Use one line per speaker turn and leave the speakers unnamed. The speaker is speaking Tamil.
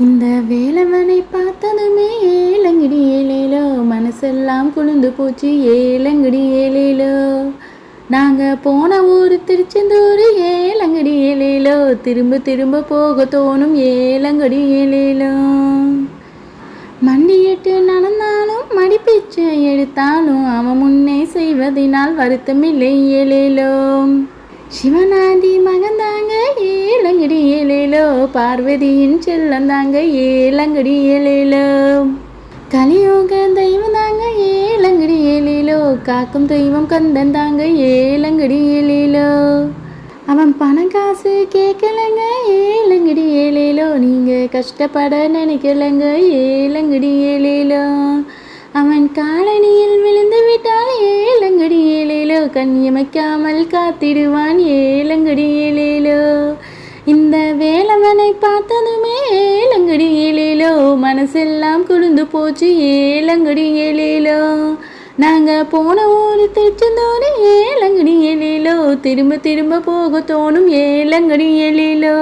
இந்த வேலவனை பார்த்ததுமே ஏலங்கடி ஏலேலோ. மனசெல்லாம் குளிர்ந்து போச்சு ஏலங்கடி ஏலேலோ. நாங்கள் போன ஊர் திருச்செந்தூர் ஏலங்கடி ஏலேலோ. திரும்ப திரும்ப போக தோணும் ஏலங்கடி ஏலேலோ. மண்டியிட்டு நடந்தாலும் மடிப்பிச்சை எடுத்தாலும் அவன் முன்னே செய்வதினால் வருத்தமில்லை ஏலேலோ. சிவனாதி மகந்தாங்க ஏலங்கடி பார்வதியின் பார்வதியின் செல்லந்தாங்க ஏலங்கடி ஏலேலோ. கலியோக தெய்வம் தாங்க ஏலங்கடி ஏலேலோ. காக்கும் தெய்வம் கந்தன் தாங்க ஏலங்கடி ஏலேலோ. அவன் பணம் காசு கேட்கலங்க ஏலங்கடி ஏலேலோ. நீங்கள் கஷ்டப்பட நினைக்கலங்க ஏலங்கடி ஏலேலோ. அவன் காலனியில் விழுந்து விட்டால் ஏலங்கடி ஏலேலோ. கண்ணியமைக்காமல் காத்திடுவான் ஏலங்கடி ஏலேலோ. உன்னை பார்த்ததுமே ஏலங்கடி ஏலேலோ மனசெல்லாம் குளிர்ந்து போச்சு ஏலங்கடி ஏலேலோ நாங்கள் போன ஊர் திருச்செந்தோடு ஏலங்கடி ஏலேலோ திரும்ப திரும்ப போக தோணும் ஏலங்கடி ஏலேலோ